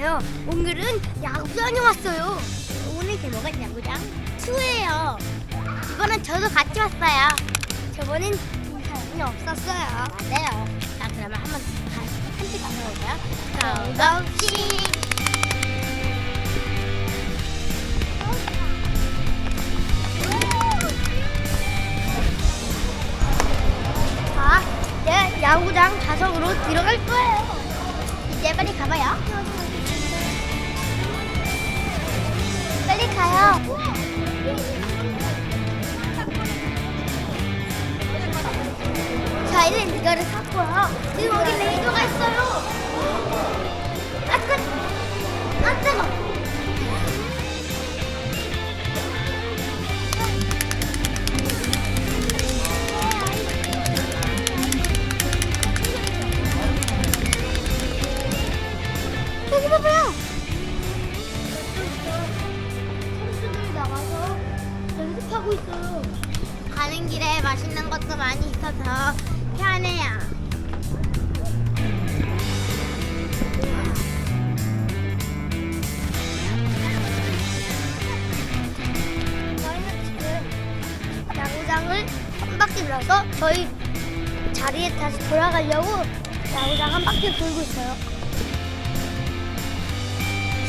아니에요. 오늘은 야구장에 왔어요. 오늘 제목은 야구장 2예요. 이번엔 저도 같이 왔어요. 저번엔 사람이 없었어요. 맞아요. 자, 그러면 한번 한팀 가져볼까요? 정덕씨. 자, 이제 야구장 좌석으로 들어갈 거예요. 이제 빨리 가봐요. 빨리 가요. 저희는 이거를 샀고요. 지금 여기 레이더가 있어요. 것도 많이 있어서 편해요. 저희는 지금 야구장을 한 바퀴 돌아서 저희 자리에 다시 돌아가려고 야구장 한 바퀴 돌고 있어요.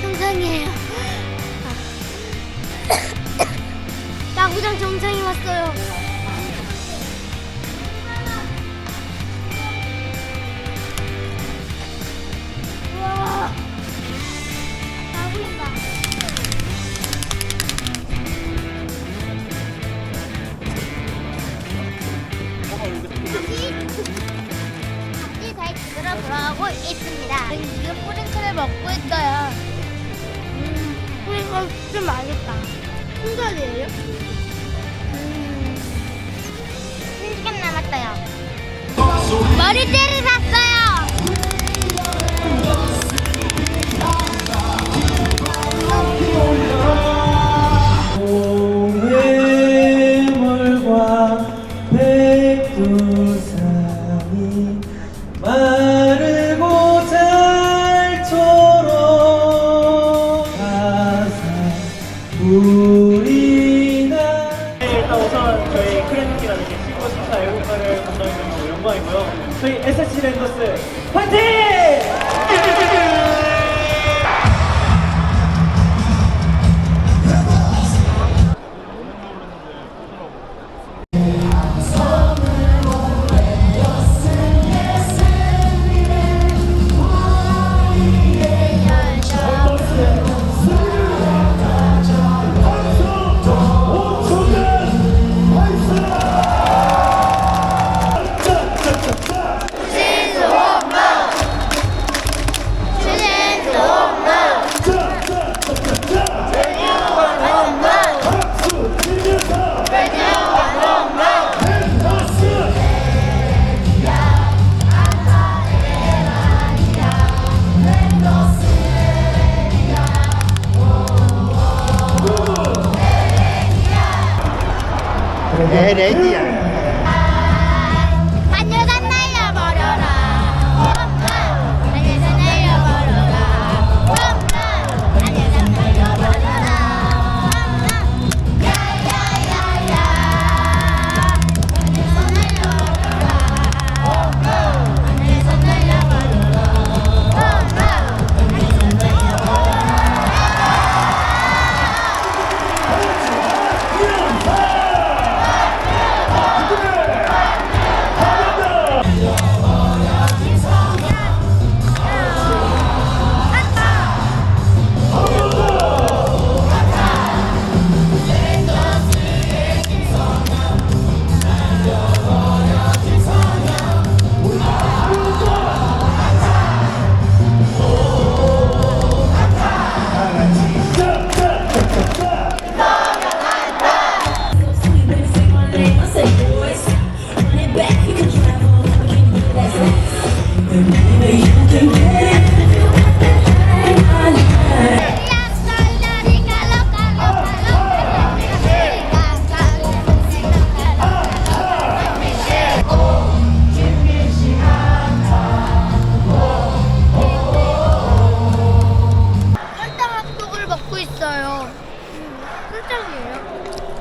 정상이에요. 야구장 정상이 왔어요. 집으로 돌아가고 있습니다. 지금 뿌링클을 먹고 있어요. 음, 뿌링클 좀 맛있다. 순살이에요? 음, 1시간 남았어요. 머리띠를 샀어요. 하늘가 설탕 한국을 먹고 있어요. 음, 설탕이에요?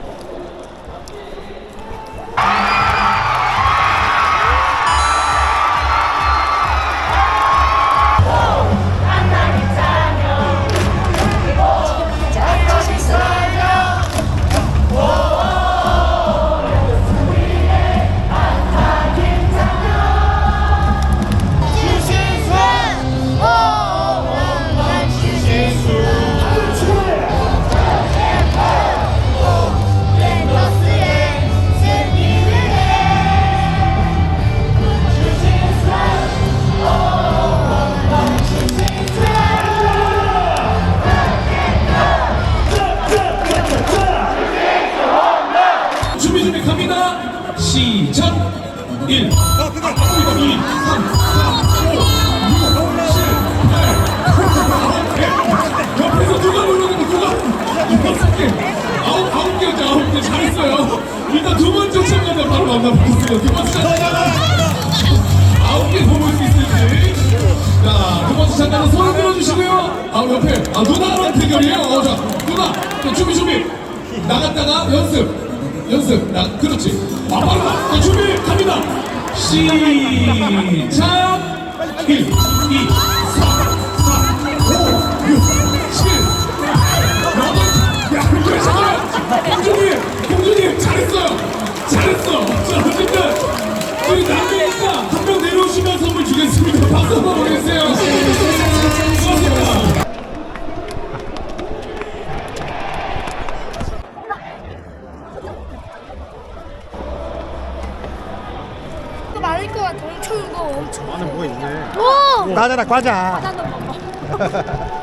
시작 1 2 3 4 5 6 7 8 옆에서 누가 부르는데 누가 다섯 개 아홉 아홉 개였죠 아홉 개 잘했어요 일단 두 번째 참가자 바로 만나보겠습니다 두 번째 참가자 아홉 개 뽑을 수 있을지 자두 번째 참가자 손을 들어주시고요 아 옆에 아 누나랑 대결이에요 어자 누나 자 준비 준비 나갔다가 연습 연습 나 그렇지. 아 빠르다. 자, 준비 갑니다. 시작. 1, 2, 3, 4, 5, 6, 7, 여덟. 야 근데 잠깐만. 공주님 공주님 잘했어요. 잘했어. 자 어쨌든 우리 남매니까 한 명 내려오시면 선물 주겠습니다. 박수 한번 보내주세요. 과자다 과자. 맞아다.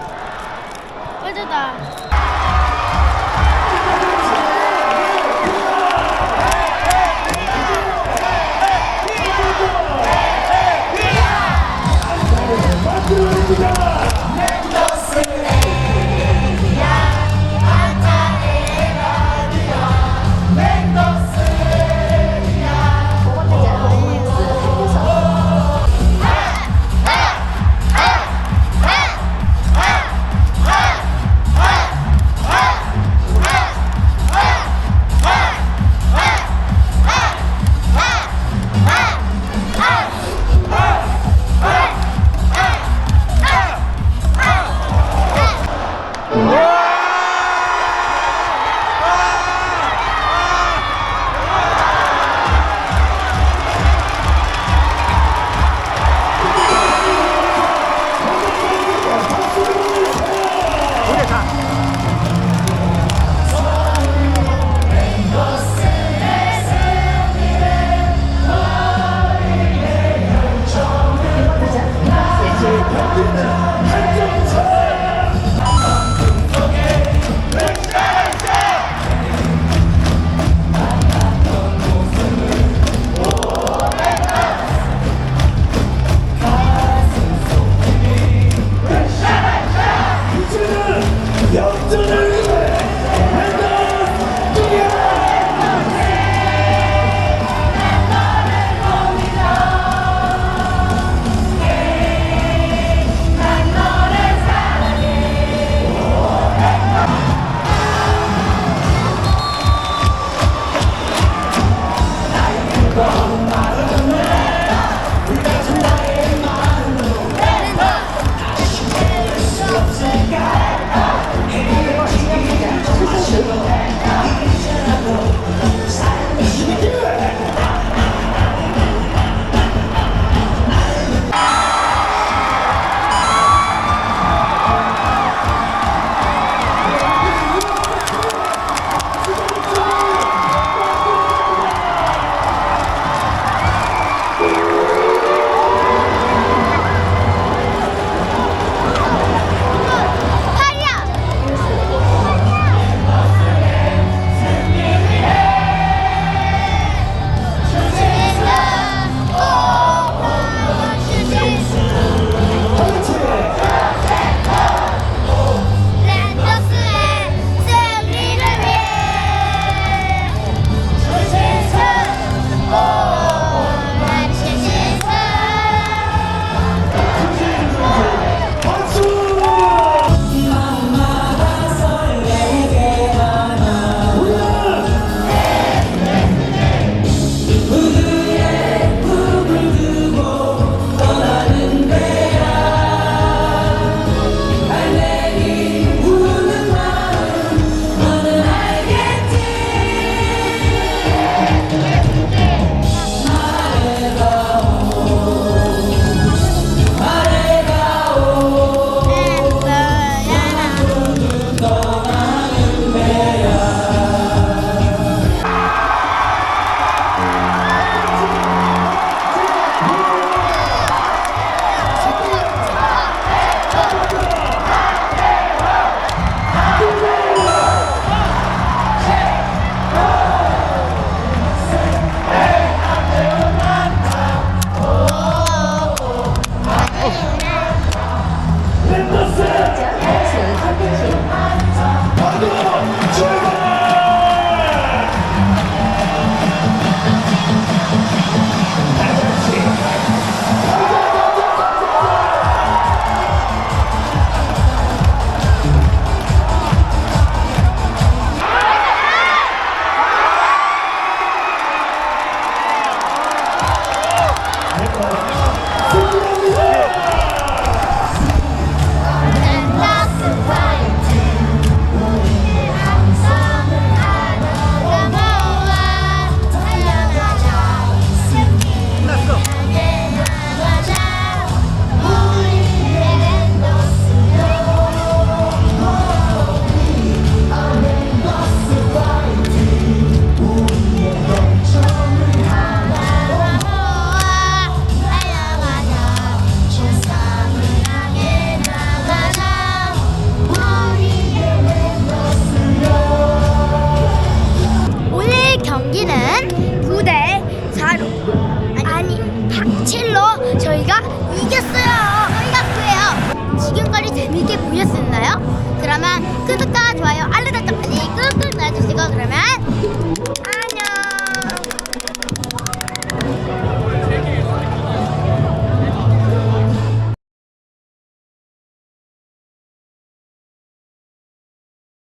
콘텐츠 콘텐츠 방금 출발